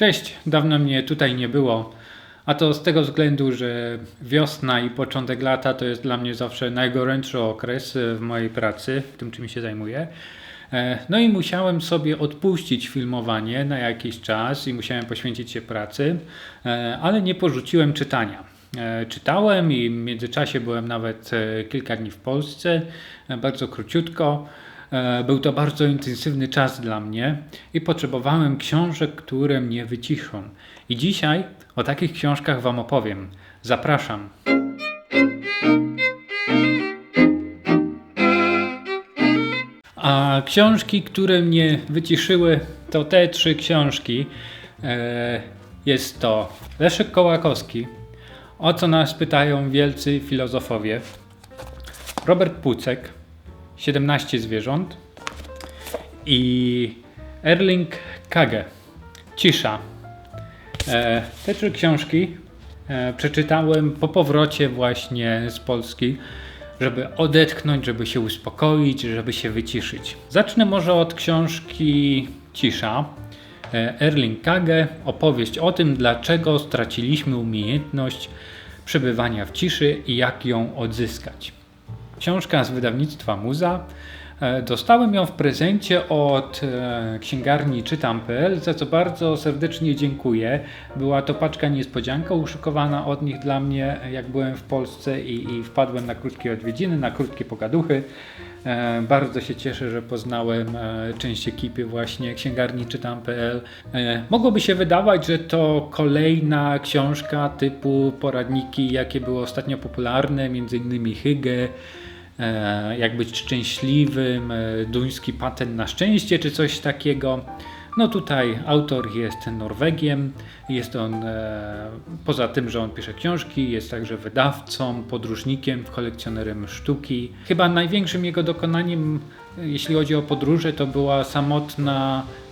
Cześć, dawno mnie tutaj nie było. A to z tego względu, że wiosna i początek lata to jest dla mnie zawsze najgorętszy okres e, w mojej pracy, w tym czym się zajmuję. E, No i musiałem sobie odpuścić filmowanie na jakiś czas i musiałem poświęcić się pracy, e, ale nie porzuciłem czytania. Czytałem i w międzyczasie byłem nawet kilka dni w Polsce, bardzo króciutko. E, Był to bardzo intensywny czas dla mnie i potrzebowałem książek, które mnie wyciszą. I dzisiaj o takich książkach Wam opowiem. Zapraszam. A książki, które mnie wyciszyły, to te trzy książki. E, Jest to Leszek Kołakowski, O co nas pytają wielcy filozofowie, Robert Pucek, 17 zwierząt i Erling Kage, Cisza. E, Te trzy książki e, przeczytałem po powrocie właśnie z Polski, żeby odetchnąć, żeby się uspokoić, żeby się wyciszyć. Zacznę może od książki Cisza. E, Erling Kage, opowieść o tym, dlaczego straciliśmy umiejętność przebywania w ciszy i jak ją odzyskać. Książka z wydawnictwa Muza. E, Dostałem ją w prezencie od e, księgarni czytam.pl, za co bardzo serdecznie dziękuję. Była to paczka niespodzianka uszykowana od nich dla mnie, jak byłem w Polsce i, i wpadłem na krótkie odwiedziny, na krótkie pogaduchy. E, Bardzo się cieszę, że poznałem część ekipy właśnie księgarni czytam.pl. Mogłoby się wydawać, że to kolejna książka typu poradniki, jakie były ostatnio popularne, innymi Hygge, jak być szczęśliwym, e, duński patent na szczęście czy coś takiego. No tutaj autor jest Norwegiem, jest on e, poza tym, że on pisze książki, jest także wydawcą, podróżnikiem, kolekcjonerem sztuki. Chyba największym jego dokonaniem, e, jeśli chodzi o podróże, to była samotna e,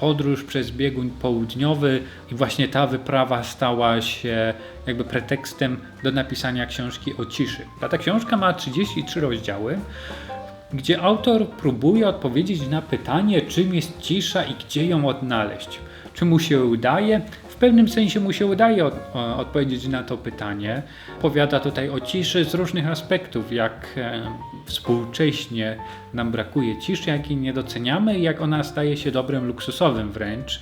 podróż przez biegun południowy i właśnie ta wyprawa stała się jakby pretekstem do napisania książki o ciszy. Ta książka ma 33 rozdziały, gdzie autor próbuje odpowiedzieć na pytanie, czym jest cisza i gdzie ją odnaleźć. Czy mu się udaje? Pewnym sensie mu się udaje od, o, odpowiedzieć na to pytanie. Powiada tutaj o ciszy z różnych aspektów, jak e, współcześnie nam brakuje ciszy, jak jej nie doceniamy jak ona staje się dobrem luksusowym wręcz.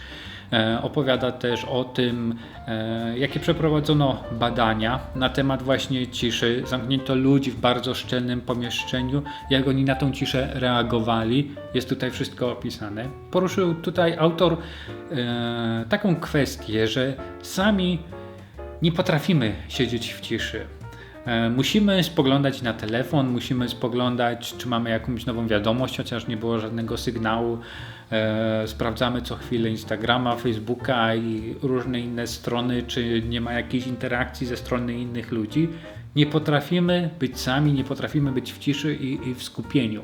E, Opowiada też o tym, e, jakie przeprowadzono badania na temat właśnie ciszy. Zamknięto ludzi w bardzo szczelnym pomieszczeniu, jak oni na tą ciszę reagowali. Jest tutaj wszystko opisane. Poruszył tutaj autor e, taką kwestię, że sami nie potrafimy siedzieć w ciszy. Musimy spoglądać na telefon, musimy spoglądać, czy mamy jakąś nową wiadomość, chociaż nie było żadnego sygnału. E, Sprawdzamy co chwilę Instagrama, Facebooka i różne inne strony, czy nie ma jakiejś interakcji ze strony innych ludzi. Nie potrafimy być sami, nie potrafimy być w ciszy i, i w skupieniu.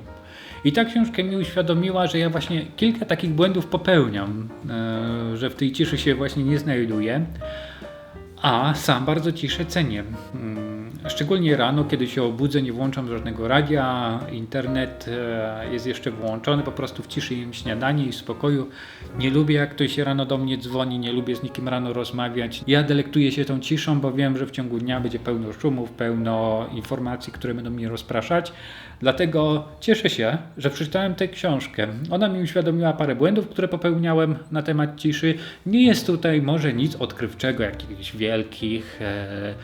I ta książka mi uświadomiła, że ja właśnie kilka takich błędów popełniam, e, że w tej ciszy się właśnie nie znajduję. A sam bardzo ciszę cenię. Szczególnie rano, kiedy się obudzę, nie włączam żadnego radia, internet e, jest jeszcze włączony, po prostu w ciszy jem śniadanie i spokoju. Nie lubię, jak ktoś rano do mnie dzwoni, nie lubię z nikim rano rozmawiać. Ja delektuję się tą ciszą, bo wiem, że w ciągu dnia będzie pełno szumów, pełno informacji, które będą mnie rozpraszać. Dlatego cieszę się, że przeczytałem tę książkę. Ona mi uświadomiła parę błędów, które popełniałem na temat ciszy. Nie jest tutaj może nic odkrywczego, jakichś wielkich e,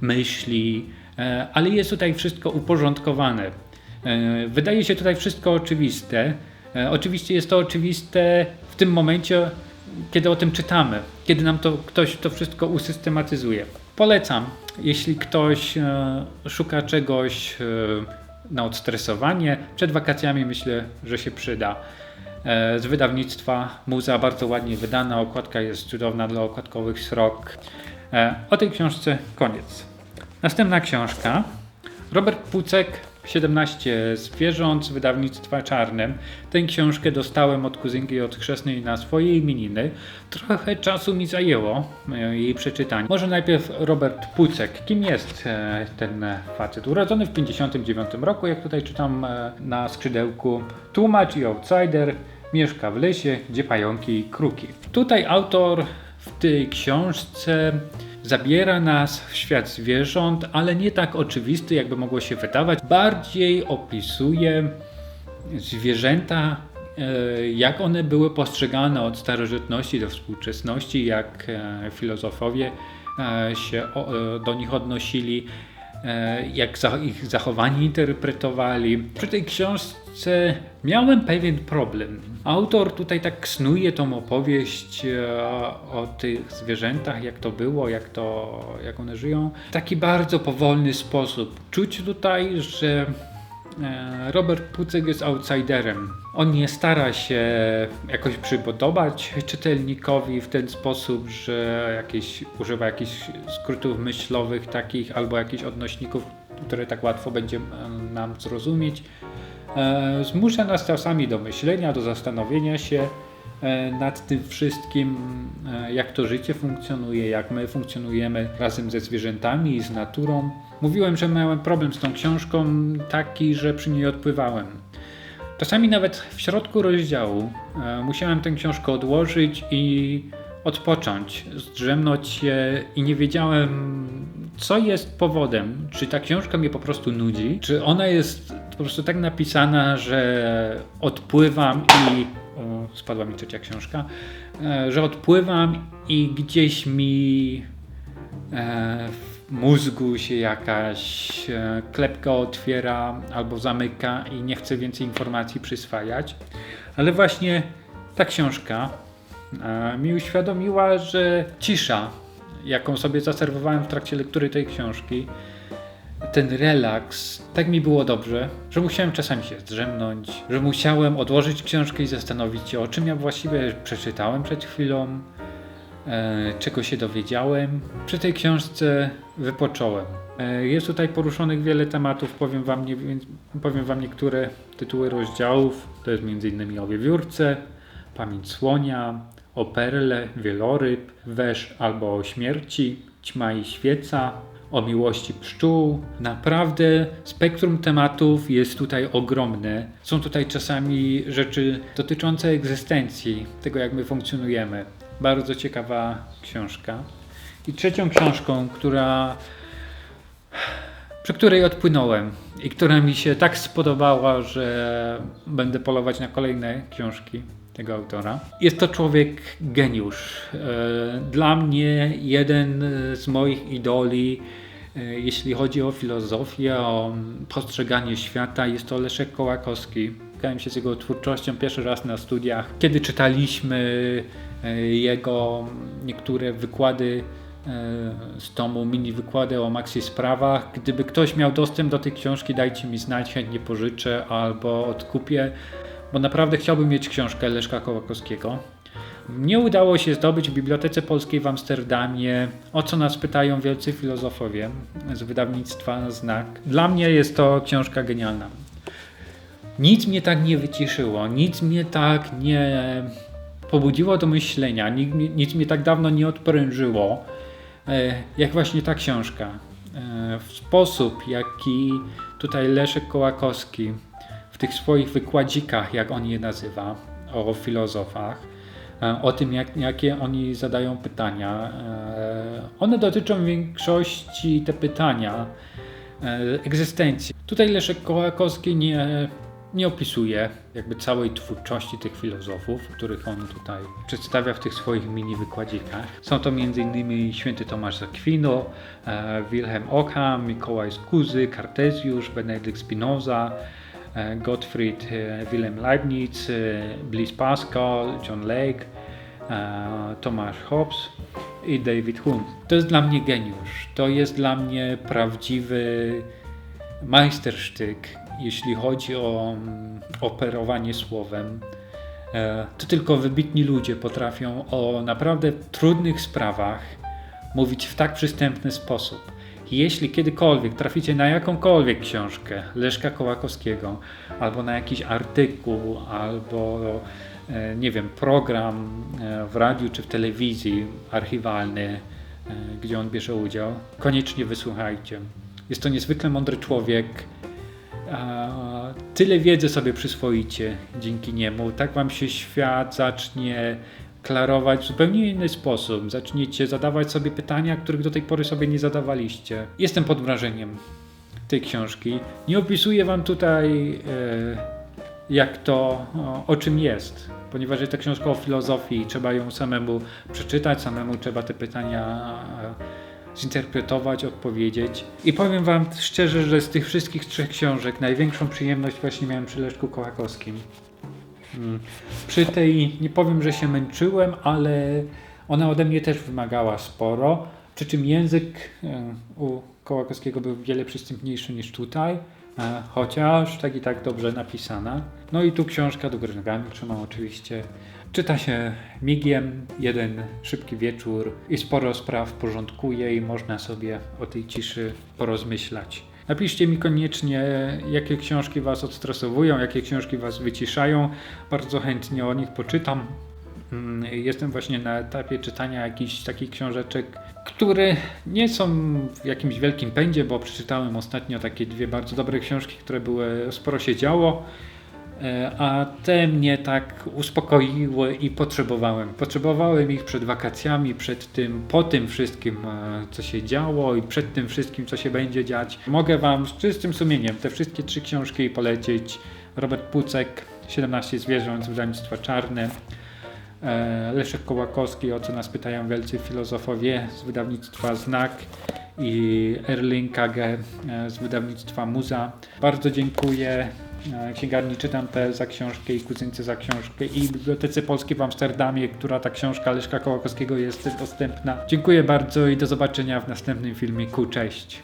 myśli, e, ale jest tutaj wszystko uporządkowane. E, wydaje się tutaj wszystko oczywiste. E, oczywiście jest to oczywiste w tym momencie, kiedy o tym czytamy, kiedy nam to ktoś to wszystko usystematyzuje. Polecam, jeśli ktoś szuka czegoś na odstresowanie, przed wakacjami myślę, że się przyda. Z wydawnictwa Muza, bardzo ładnie wydana, okładka jest cudowna dla okładkowych srok. O tej książce koniec. Następna książka. Robert Pucek, 17 zwierząt wydawnictwa czarnym. Tę książkę dostałem od kuzynki i od chrzestnej na swoje imieniny. Trochę czasu mi zajęło e, jej przeczytanie. Może najpierw Robert Pucek. Kim jest e, ten facet? Urodzony w 59 roku, jak tutaj czytam e, na skrzydełku. Tłumacz i outsider. Mieszka w lesie, gdzie pająki i kruki. Tutaj autor tej książce zabiera nas w świat zwierząt, ale nie tak oczywisty, jakby mogło się wydawać. Bardziej opisuje zwierzęta, e, jak one były postrzegane od starożytności do współczesności, jak e, filozofowie e, się do nich odnosili, jak ich zachowanie interpretowali. Przy tej książce miałem pewien problem. Autor tutaj tak snuje tą opowieść o tych zwierzętach, jak to było, jak, to, jak one żyją, w taki bardzo powolny sposób. Czuć tutaj, że E, Robert Pucek jest outsiderem. On nie stara się jakoś przypodobać czytelnikowi w ten sposób, że jakieś, używa jakichś skrótów myślowych takich albo jakichś odnośników, które tak łatwo będzie nam zrozumieć. E, zmusza nas czasami do myślenia, do zastanowienia się e, nad tym wszystkim, jak to życie funkcjonuje, jak my funkcjonujemy razem ze zwierzętami i z naturą. Mówiłem, że miałem problem z tą książką taki, że przy niej odpływałem. Czasami nawet w środku rozdziału e, musiałem tę książkę odłożyć i odpocząć, zdrzemnąć się i nie wiedziałem, co jest powodem. Czy ta książka mnie po prostu nudzi, czy ona jest po prostu tak napisana, że odpływam i. O, spadła mi trzecia książka. E, że odpływam i gdzieś mi. E, mózgu się jakaś e, klepka otwiera albo zamyka i nie chce więcej informacji przyswajać. Ale właśnie ta książka e, mi uświadomiła, że cisza, jaką sobie zaserwowałem w trakcie lektury tej książki, ten relaks, tak mi było dobrze, że musiałem czasami się zdrzemnąć, że musiałem odłożyć książkę i zastanowić się, o czym ja właściwie przeczytałem przed chwilą, E, czego się dowiedziałem. Przy tej książce wypocząłem. E, jest tutaj poruszonych wiele tematów, powiem wam, nie, powiem wam niektóre tytuły rozdziałów. To jest m.in. o wiewiórce, pamięć słonia, o perle, wieloryb, wesz albo o śmierci, ćma i świeca, o miłości pszczół. Naprawdę spektrum tematów jest tutaj ogromne. Są tutaj czasami rzeczy dotyczące egzystencji, tego jak my funkcjonujemy. Bardzo ciekawa książka. I trzecią książką, która przy której odpłynąłem i która mi się tak spodobała, że będę polować na kolejne książki tego autora. Jest to człowiek geniusz. E, dla mnie jeden z moich idoli, jeśli chodzi o filozofię, o postrzeganie świata, jest to Leszek Kołakowski. Spotkałem się z jego twórczością pierwszy raz na studiach, kiedy czytaliśmy E, jego niektóre wykłady e, z tomu, mini wykłady o maxi sprawach. Gdyby ktoś miał dostęp do tej książki, dajcie mi znać, chętnie pożyczę albo odkupię, bo naprawdę chciałbym mieć książkę Leszka Kołakowskiego. Nie udało się zdobyć w Bibliotece Polskiej w Amsterdamie, o co nas pytają wielcy filozofowie z wydawnictwa Znak. Dla mnie jest to książka genialna. Nic mnie tak nie wyciszyło, nic mnie tak nie pobudziło do myślenia, nic, mnie tak dawno nie odprężyło, e, jak właśnie ta książka. E, w sposób, jaki tutaj Leszek Kołakowski w tych swoich wykładzikach, jak on je nazywa, o filozofach, o tym, jak, jakie oni zadają pytania. One dotyczą w większości te pytania egzystencji. Tutaj Leszek Kołakowski nie nie opisuje jakby całej twórczości tych filozofów, których on tutaj przedstawia w tych swoich mini wykładzikach. Są to m.in. święty Tomasz z Aquino, e, Wilhelm Ockham, Mikołaj Skuzy, Kartezjusz, Benedykt Spinoza, e, Gottfried e, Wilhelm Leibniz, Blaise Pascal, John Lake, Tomasz Hobbes i David Hume. To jest dla mnie geniusz. To jest dla mnie prawdziwy majstersztyk jeśli chodzi o mm, operowanie słowem, e, to tylko wybitni ludzie potrafią o naprawdę trudnych sprawach mówić w tak przystępny sposób. Jeśli kiedykolwiek traficie na jakąkolwiek książkę Leszka Kołakowskiego, albo na jakiś artykuł, albo e, nie wiem, program e, w radiu czy w telewizji archiwalny, gdzie on bierze udział, koniecznie wysłuchajcie. Jest to niezwykle mądry człowiek, tyle wiedzy sobie przyswoicie dzięki niemu. Tak wam się świat zacznie klarować w zupełnie inny sposób. Zacznijcie zadawać sobie pytania, których do tej pory sobie nie zadawaliście. Jestem pod wrażeniem tej książki. Nie opisuję wam tutaj, e, jak to, o, o czym jest, ponieważ jest to książka o filozofii i trzeba ją samemu przeczytać, samemu trzeba te pytania e, zinterpretować, odpowiedzieć. I powiem wam szczerze, że z tych wszystkich trzech książek największą przyjemność właśnie miałem przy Leszku Kołakowskim. Mm. Przy tej nie powiem, że się męczyłem, ale ona ode mnie też wymagała sporo. Przy czym język e, u Kołakowskiego był wiele przystępniejszy niż tutaj, e, chociaż tak i tak dobrze napisana. No i tu książka do nogami trzymam oczywiście. Czyta się migiem, jeden szybki wieczór i sporo spraw porządkuje i można sobie o tej ciszy porozmyślać. Napiszcie mi koniecznie, jakie książki Was odstresowują, jakie książki Was wyciszają. Bardzo chętnie o nich poczytam. Mm, Jestem właśnie na etapie czytania jakichś takich książeczek, które nie są w jakimś wielkim pędzie, bo przeczytałem ostatnio takie dwie bardzo dobre książki, które były, sporo się działo. E, A te mnie tak uspokoiły i potrzebowałem. Potrzebowałem ich przed wakacjami, przed tym, po tym wszystkim, e, co się działo i przed tym wszystkim, co się będzie dziać. Mogę Wam z czystym sumieniem te wszystkie trzy książki polecić. Robert Pucek, 17 zwierząt z wydawnictwa Czarne. E, Leszek Kołakowski, o co nas pytają wielcy filozofowie z wydawnictwa Znak i Erling Kage z wydawnictwa Muza. Bardzo dziękuję e, księgarni Czytam.pl za książkę i Kuzynce za książkę i Bibliotece Polskiej w Amsterdamie, która ta książka Leszka Kołakowskiego jest dostępna. Dziękuję bardzo i do zobaczenia w następnym filmiku. Cześć!